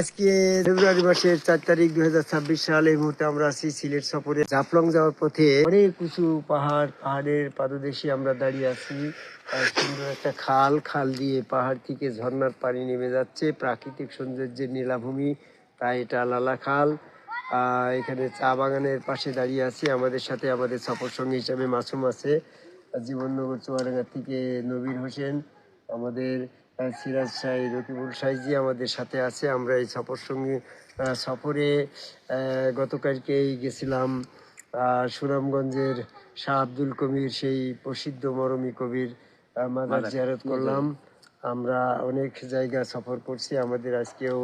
আজকে ফেব্রুয়ারি মাসের চার তারিখ দুই হাজার ছাব্বিশ সাল এই মুহূর্তে আমরা আছি সিলেট সফরে। জাফলং যাওয়ার পথে অনেক উঁচু পাহাড়, পাহাড়ের পাদদেশে আমরা দাঁড়িয়ে আছি। সুন্দর একটা খাল খাল দিয়ে পাহাড় থেকে ঝর্ণার পানি নেমে যাচ্ছে। প্রাকৃতিক সৌন্দর্যের নীলাভূমি, তাই এটা লালা খাল। এখানে চা বাগানের পাশে দাঁড়িয়ে আছি। আমাদের সাথে আমাদের সফর সঙ্গী হিসাবে মাসুম আছে। জীবননগর চুয়াডাঙ্গা থেকে নবীর হোসেন, আমাদের সিরাজ শাহী রকিবুল শাহজি আমাদের সাথে আছে। আমরা এই সফর সঙ্গী সফরে গতকালকেই গেছিলাম সুনামগঞ্জের শাহ আব্দুল কবির সেই প্রসিদ্ধ মরমী কবির মাজার জিয়ারত করলাম। আমরা অনেক জায়গা সফর করছি। আমাদের আজকেও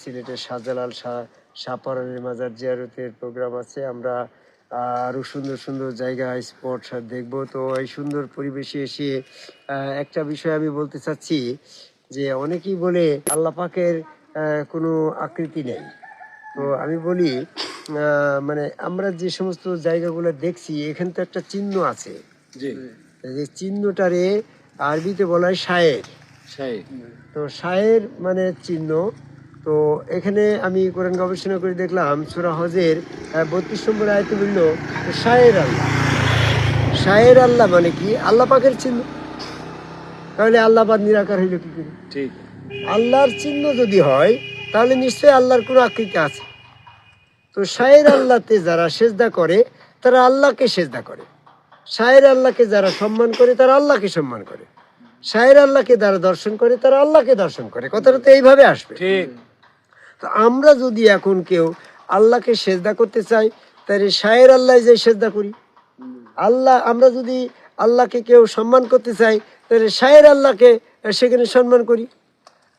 সিলেটের শাহজালাল শাহ শাহপরানের মাজার জিয়ারতের প্রোগ্রাম আছে। আমরা আহ, আরও সুন্দর সুন্দর জায়গা স্পট দেখব। তো এই সুন্দর পরিবেশে এসে একটা বিষয় আমি বলতে চাচ্ছি যে অনেকেই বলে আল্লাহ পাকের কোনো আকৃতি নেই। তো আমি বলি মানে আমরা যে সমস্ত জায়গাগুলো দেখছি এখানে তো একটা চিহ্ন আছে। যে চিহ্নটারে আরবিতে বলা হয় শায়ের। তো শায়ের মানে চিহ্ন। তো এখানে আমি কোরআন গবেষণা করে দেখলাম সুরা হজের বত্রিশ নম্বর আয়তে বলল শায়ের আল্লাহ। শায়ের আল্লাহ মানে কি? আল্লাহ পাকের চিহ্ন। তাহলে আল্লাহ পাক নিরাকার হইল কি করে? ঠিক। আল্লাহর চিহ্ন যদি হয় তাহলে নিশ্চয়ই আল্লাহর কোনো আকৃতি আছে। তো শায়ের আল্লাহতে যারা সেজদা করে তারা আল্লাহকে সেজদা করে। শায়ের আল্লাহকে যারা সম্মান করে তারা আল্লাহকে সম্মান করে। শায়ের আল্লাহকে যারা দর্শন করে তারা আল্লাহকে দর্শন করে। কথাটা তো এইভাবে আসবে। ঠিক। তো আমরা যদি এখন কেউ আল্লাহকে সেজদা করতে চাই তাহলে শায়ের আল্লাহ যে সেজদা করি। আল্লাহ আমরা যদি আল্লাহকে কেউ সম্মান করতে চাই তাহলে শায়ের আল্লাহকে সেখানে সম্মান করি।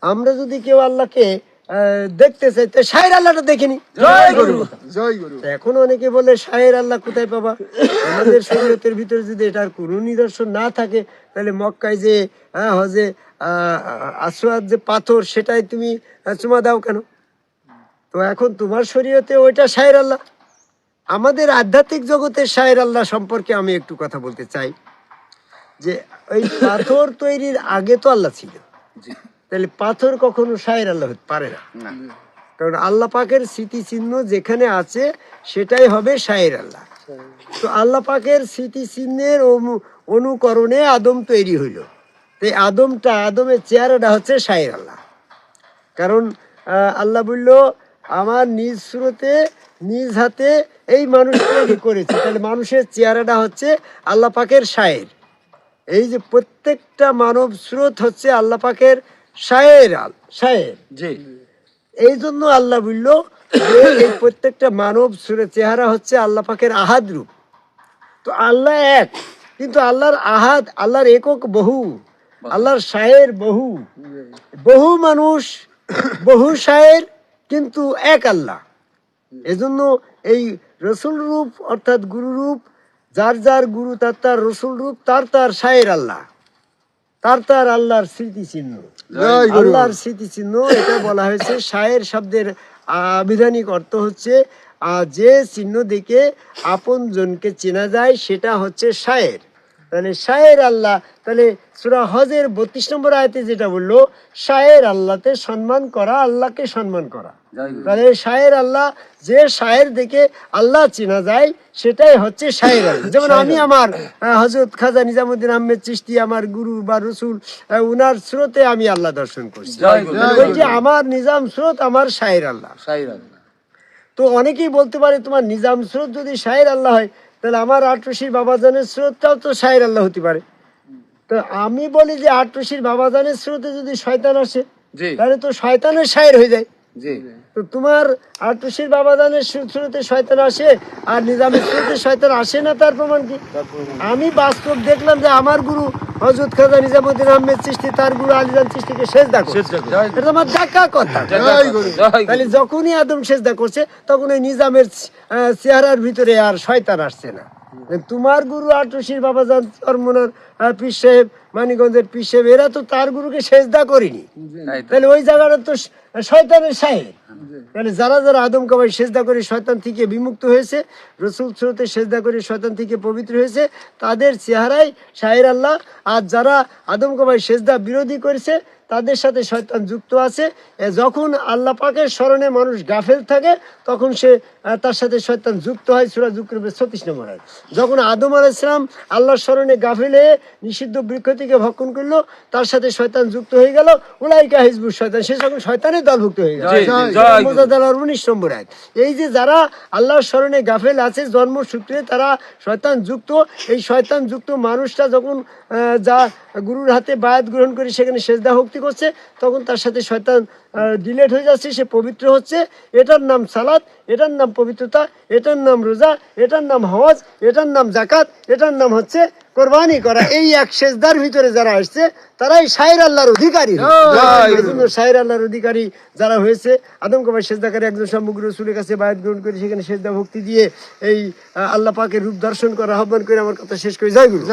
আমরা যদি কেউ আল্লাহকে দেখতে চাই তাহলে শায়ের আল্লাহটা দেখিনি। জয় গুরু। জয় গুরু। এখন অনেকে বলে শায়ের আল্লাহ কোথায় পাবা? আমাদের শরীয়তের ভিতরে যদি এটার কোনো নিদর্শন না থাকে তাহলে মক্কায় যে হ্যাঁ, হজে আসোয়াদ যে পাথর সেটাই তুমি চুমা দাও কেন? তো এখন তোমার শরীয়তে ওইটা শায়ের আল্লাহ। আমাদের আধ্যাত্মিক জগতের শায়ের আল্লাহ সম্পর্কে আমি একটু কথা বলতে চাই। যে ওই পাথর তৈরির আগে তো আল্লাহ ছিল তাহলে পাথর কখনো শায়ের আল্লাহ হতে পারে না। কারণ আল্লাহ পাকের স্মৃতিচিহ্ন যেখানে আছে সেটাই হবে শায়ের আল্লাহ। তো আল্লাহ পাকের স্মৃতিচিহ্নের অনু- অনুকরণে আদম তৈরি হইল। তো আদমটা আদমের চেহারাটা হচ্ছে শায়ের আল্লাহ। কারণ আহ, আল্লাহ বলল আমার নিজ স্রোতে, নিজ হাতে এই মানুষ তৈরি করেছে। তাহলে মানুষের চেহারাটা হচ্ছে আল্লাহ পাকের শায়ের। এই যে প্রত্যেকটা মানব স্রোত হচ্ছে আল্লাহ পাকের শায়ের আল, শায়ের, জি। এই জন্য আল্লাহ বলল এই প্রত্যেকটা মানব চেহারা হচ্ছে আল্লাহ পাকের আহাদ রূপ। তো আল্লাহ এক, কিন্তু আল্লাহর আহাদ, আল্লাহর একক বহু, আল্লাহর শায়ের বহু। বহু মানুষ, বহু শায়ের কিন্তু এক আল্লাহ। এজন্য এই রসুল রূপ অর্থাৎ গুরু রূপ যার যার গুরু তার তার রসুল রূপ তার তার শায়ের আল্লাহ। তার তার আল্লাহর স্মৃতি চিহ্ন আল্লাহর স্মৃতি চিহ্ন এটা বলা হয়েছে। শায়ের শব্দের আবিধানিক অর্থ হচ্ছে যে চিহ্ন দেখে আপন জনকে চেনা যায় সেটা হচ্ছে শায়ের। তাহলে শায়ের আল্লাহ তাহলে সুরা হজের বত্রিশ নম্বর আয়তে যেটা বলল শায়ের আল্লাহতে সম্মান করা আল্লাহকে সম্মান করা। তাহলে শায়ের আল্লাহ যে শায়ের দেখে আল্লাহ চেনা যায় সেটাই হচ্ছে শায়ের আল্লাহ। যেমন আমি আমার হজরত খাজা নিজামুদ্দিন আহমেদ চিস্তি আমার গুরু বা রসুল উনার স্রোতে আমি আল্লাহ দর্শন করছি। ওই যে আমার নিজাম স্রোত আমার শায়ের আল্লাহ। সাই রাখনা তো অনেকেই বলতে পারে তোমার নিজাম স্রোত যদি শায়ের আল্লাহ হয় তাহলে আমার আটরশির বাবাজানের স্রোতটাও তো সাহের আল্লাহ হতে পারে। তো আমি বলি যে আটরশির বাবাজানের স্রোতে যদি শয়তান আসে তাহলে তো শয়তানের শায়ের হয়ে যায়। তো তোমার আটরশির বাবাজানের স্রোতে শয়তান আসে আর নিজামের স্রোতে শয়তান আসে না তার প্রমাণ কি? আমি বাস্তব দেখলাম যে আমার গুরু হজরত খাজা নিজামুদ্দিন আহমেদ চিস্তি তার গুরু আলিজান শেষ দেখো জয় এটা আমার দেখা কথা। তাহলে যখনই আদম সেজদা করছে তখন ওই নিজামের আহ, চেহারার ভিতরে আর শয়তান আসছে না। তোমার গুরু আটরশির বাবা যান চরমনার পীর সাহেব মানিগঞ্জের পীর সাহেব এরা তো তার গুরুকে সেজদা করেনি। তাহলে ওই জায়গাটা তো শয়তানের সাহেব। তাহলে যারা যারা আদম কাবাই সেজদা করে শয়তান থেকে বিমুক্ত হয়েছে রসুল স্রোতে সেজদা করে শয়তান থেকে পবিত্র হয়েছে তাদের চেহারাই শাহের আল্লাহ আর যারা আদম কাবাই সেজদা বিরোধী করেছে তাদের সাথে শয়তান যুক্ত আছে। যখন আল্লাহ পাকের স্মরণে মানুষ গাফেল থাকে তখন সে তার সাথে শয়তান যুক্ত হয় সুরা যুক্রবে ছত্রিশ নম্বর আয়াত। যখন আদম আল ইসলাম আল্লাহর স্মরণে গাফেল হয়ে নিষিদ্ধ বৃক্ষ থেকে ভক্ষণ করল তার সাথে শয়তান যুক্ত হয়ে গেল উলাইকা হিজবুর শয়তান। সে সকল শয়তানের দলভুক্ত হয়ে গেল। উনিশ নম্বর। এই যে যারা আল্লাহর স্মরণে গাফেল আছে জন্মসূত্রে তারা শয়তান যুক্ত এই শয়তান যুক্ত মানুষটা যখন আহ, যা গুরুর হাতে বায়াত গ্রহণ করে সেখানে সেজদা ভক্তি করছে তখন তার সাথে শয়তান ডিলেট হয়ে যাচ্ছে সে পবিত্র হচ্ছে। এটার নাম সালাত এটার নাম পবিত্রতা এটার নাম রোজা এটার নাম হজ এটার নাম জাকাত এটার নাম হচ্ছে কোরবানি করা। এই এক সেজদার ভিতরে যারা আসছে তারাই শায়ের আল্লাহর অধিকারী। শায়ের আল্লাহর অধিকারী যারা হয়েছে আদম কবাই সেজদাকারী একজন সমগ্র রসুলের কাছে বায়াত গ্রহণ করে সেখানে সেজদা ভক্তি দিয়ে এই আল্লাহ পাকের রূপ দর্শন করা আহ্বান করে আমার কথা শেষ করে। গুরু।